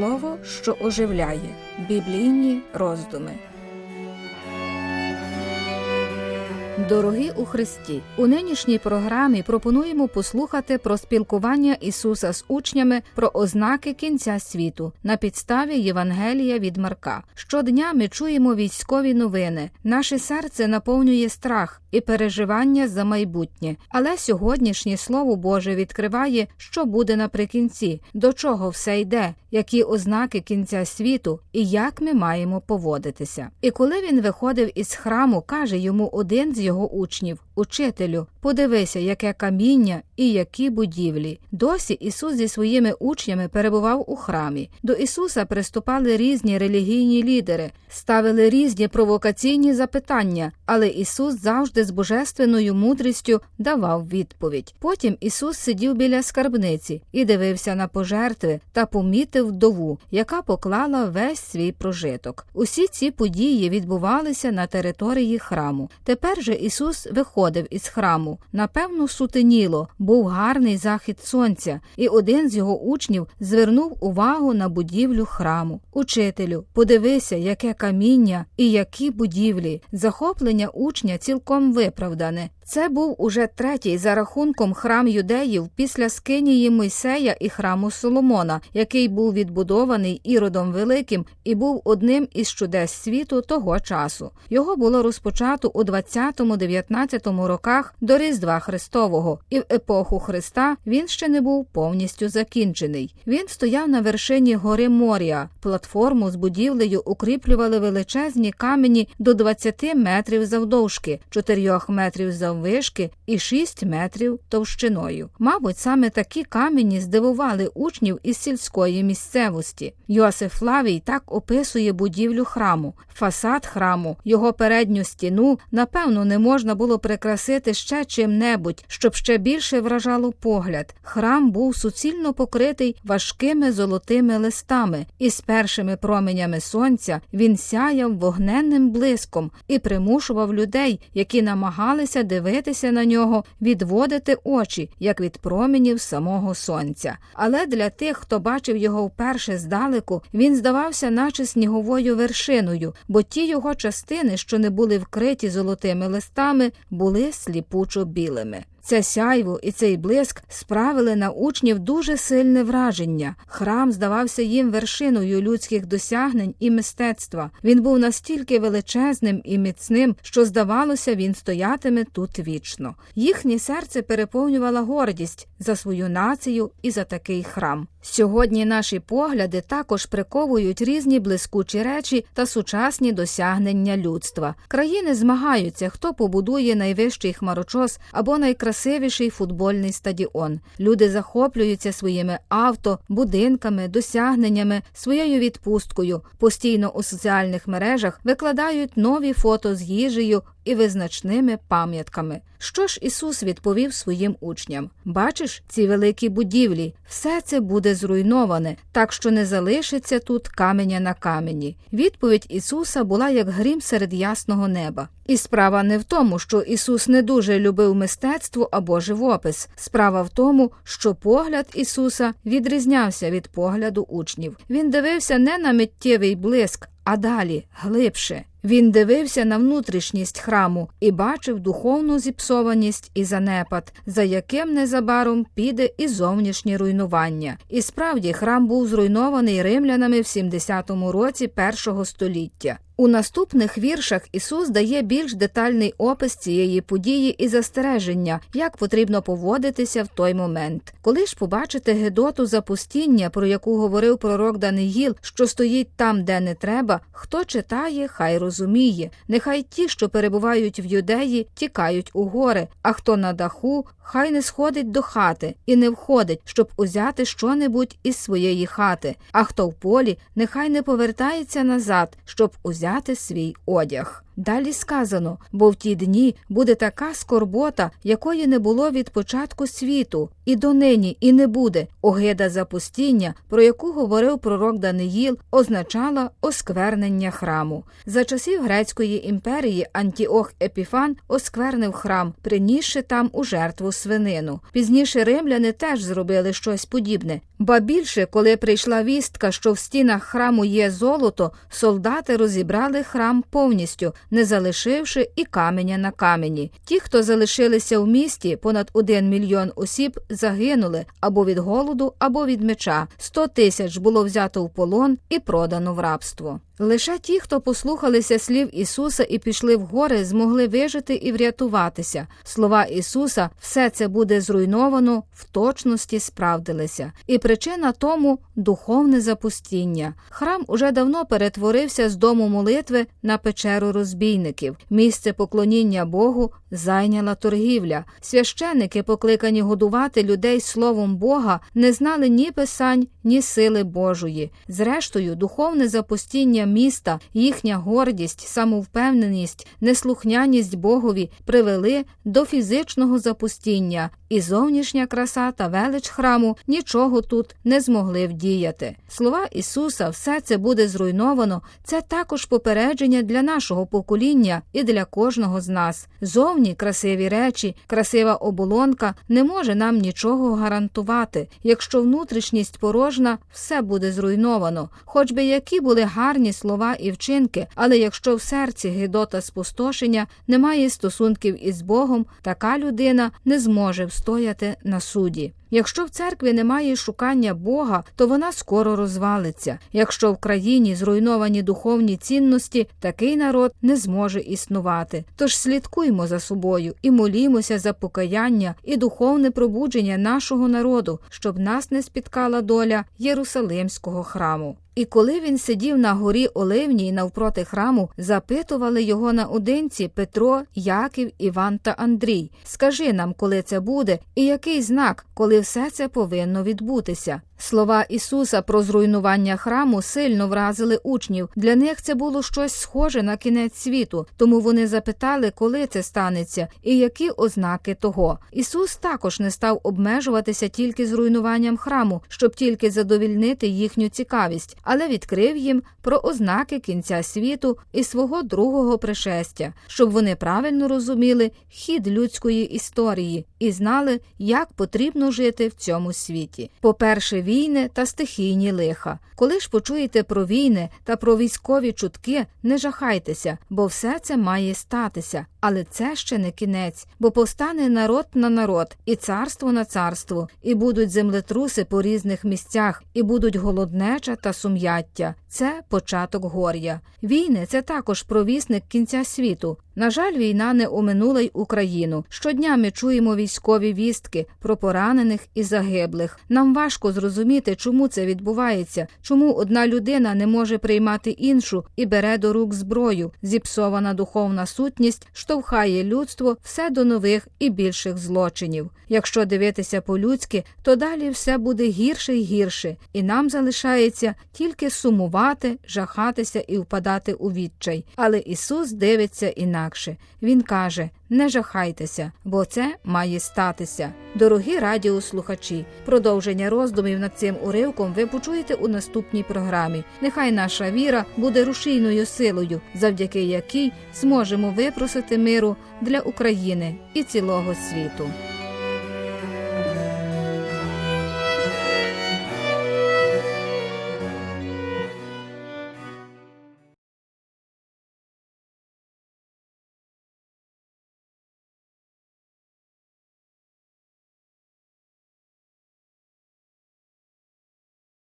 Слово, що оживляє біблійні роздуми. Дорогі у Христі, у нинішній програмі пропонуємо послухати про спілкування Ісуса з учнями про ознаки кінця світу на підставі Євангелія від Марка. Щодня ми чуємо військові новини. Наше серце наповнює страх і переживання за майбутнє. Але сьогоднішнє Слово Боже відкриває, що буде наприкінці, до чого все йде, які ознаки кінця світу і як ми маємо поводитися. І коли він виходив із храму, каже йому один з його учнів: Учителю, подивися, яке каміння і які будівлі. Досі Ісус зі своїми учнями перебував у храмі. До Ісуса приступали різні релігійні лідери, ставили різні провокаційні запитання, але Ісус завжди з божественною мудрістю давав відповідь. Потім Ісус сидів біля скарбниці і дивився на пожертви та помітив вдову, яка поклала весь свій прожиток. Усі ці події відбувалися на території храму. Тепер же Ісус виходив із храму. Напевно, сутеніло, був гарний захід сонця, і один з його учнів звернув увагу на будівлю храму. Учителю, подивися, яке каміння і які будівлі. Захоплення учня цілком виправдане. Це був уже третій за рахунком храм юдеїв після скинії Мойсея і храму Соломона, який був відбудований Іродом Великим і був одним із чудес світу того часу. Його було розпочато у 20-19 роках до Різдва Христового, і в епоху Христа він ще не був повністю закінчений. Він стояв на вершині гори Морія. Платформу з будівлею укріплювали величезні камені до 20 метрів завдовжки, 4 метрів заввишки і 6 метрів товщиною. Мабуть, саме такі камені здивували учнів із сільської місцевості. Йосиф Флавій так описує будівлю храму, фасад храму, його передню стіну, напевно, не можна було прикрасити ще чим-небудь, щоб ще більше вражало погляд. Храм був суцільно покритий важкими золотими листами, і з першими променями сонця він сяяв вогненним блиском і примушував людей, які намагалися дивитися на нього, відводити очі, як від променів самого сонця. Але для тих, хто бачив його вперше здалеку, він здавався, наче сніговою вершиною, бо ті його частини, що не були вкриті золотими листами, були сліпучо білими. Це сяйво і цей блиск справили на учнів дуже сильне враження. Храм здавався їм вершиною людських досягнень і мистецтва. Він був настільки величезним і міцним, що, здавалося, він стоятиме тут вічно. Їхнє серце переповнювала гордість за свою націю і за такий храм. Сьогодні наші погляди також приковують різні блискучі речі та сучасні досягнення людства. Країни змагаються, хто побудує найвищий хмарочос або найкрасивіший футбольний стадіон. Люди захоплюються своїми авто, будинками, досягненнями, своєю відпусткою. Постійно у соціальних мережах викладають нові фото з їжею і визначними пам'ятками. Що ж Ісус відповів своїм учням? Бачиш ці великі будівлі, все це буде зруйноване, так що не залишиться тут каменя на камені. Відповідь Ісуса була як грім серед ясного неба. І справа не в тому, що Ісус не дуже любив мистецтво або живопис. Справа в тому, що погляд Ісуса відрізнявся від погляду учнів. Він дивився не на миттєвий блиск, а далі глибше. Він дивився на внутрішність храму і бачив духовну зіпсованість і занепад, за яким незабаром піде і зовнішнє руйнування. І справді храм був зруйнований римлянами в 70-му році першого століття. У наступних віршах Ісус дає більш детальний опис цієї події і застереження, як потрібно поводитися в той момент. Коли ж побачите Гедоту запустіння, про яку говорив пророк Даниїл, що стоїть там, де не треба, хто читає, хай розуміє. Нехай ті, що перебувають в юдеї, тікають у гори, а хто на даху, хай не сходить до хати і не входить, щоб узяти щонебудь із своєї хати. А хто в полі, нехай не повертається назад, щоб узяти свій одяг. Далі сказано, бо в ті дні буде така скорбота, якої не було від початку світу, і донині, і не буде. Огида запустіння, про яку говорив пророк Даниїл, означала осквернення храму. За часів грецької імперії Антіох Епіфан осквернив храм, принісши там у жертву свинину. Пізніше римляни теж зробили щось подібне. Ба більше, коли прийшла вістка, що в стінах храму є золото, солдати розібрали храм повністю, не залишивши і каменя на камені. Ті, хто залишилися в місті, понад один мільйон осіб загинули або від голоду, або від меча. Сто тисяч було взято в полон і продано в рабство. Лише ті, хто послухалися слів Ісуса і пішли в гори, змогли вижити і врятуватися. Слова Ісуса, все це буде зруйновано, в точності справдилися. І причина тому духовне запустіння. Храм уже давно перетворився з дому молитви на печеру розбійників. Місце поклоніння Богу зайняла торгівля. Священники, покликані годувати людей словом Бога, не знали ні писань, ні сили Божої. Зрештою, духовне запустіння міста, їхня гордість, самовпевненість, неслухняність Богові привели до фізичного запустіння, і зовнішня краса та велич храму нічого тут не змогли вдіяти. Слова Ісуса, все це буде зруйновано. Це також попередження для нашого покоління і для кожного з нас. Зовні красиві речі, красива оболонка не може нам нічого гарантувати. Якщо внутрішність порожна, все буде зруйновано. Хоч би які були гарні слова і вчинки, але якщо в серці гидота спустошення немає стосунків із Богом, така людина не зможе встояти на суді. Якщо в церкві немає шукання Бога, то вона скоро розвалиться. Якщо в країні зруйновані духовні цінності, такий народ не зможе існувати. Тож слідкуймо за собою і молімося за покаяння і духовне пробудження нашого народу, щоб нас не спіткала доля Єрусалимського храму. І коли він сидів на горі Оливній навпроти храму, запитували його наодинці Петро, Яків, Іван та Андрій. Скажи нам, коли це буде, і який знак, коли все це повинно відбутися. Слова Ісуса про зруйнування храму сильно вразили учнів. Для них це було щось схоже на кінець світу, тому вони запитали, коли це станеться, і які ознаки того. Ісус також не став обмежуватися тільки зруйнуванням храму, щоб тільки задовільнити їхню цікавість, але відкрив їм про ознаки кінця світу і свого другого пришестя, щоб вони правильно розуміли хід людської історії і знали, як потрібно жити в цьому світі. По-перше, війни та стихійні лиха. Коли ж почуєте про війни та про військові чутки, не жахайтеся, бо все це має статися. Але це ще не кінець, бо повстане народ на народ, і царство на царство, і будуть землетруси по різних місцях, і будуть голоднеча та сум'яття. Це початок горя. Війни це також провісник кінця світу. На жаль, війна не оминула й Україну. Щодня ми чуємо військові вістки про поранених і загиблих. Нам важко зрозуміти, чому це відбувається, чому одна людина не може приймати іншу і бере до рук зброю. Зіпсована духовна сутність штовхає людство все до нових і більших злочинів. Якщо дивитися по-людськи, то далі все буде гірше й гірше, і нам залишається тільки сумувати, жахатися і впадати у відчай. Але Ісус дивиться інакше. Він каже: не жахайтеся, бо це має статися. Дорогі радіослухачі, продовження роздумів над цим уривком ви почуєте у наступній програмі. Нехай наша віра буде рушійною силою, завдяки якій зможемо випросити миру для України і цілого світу.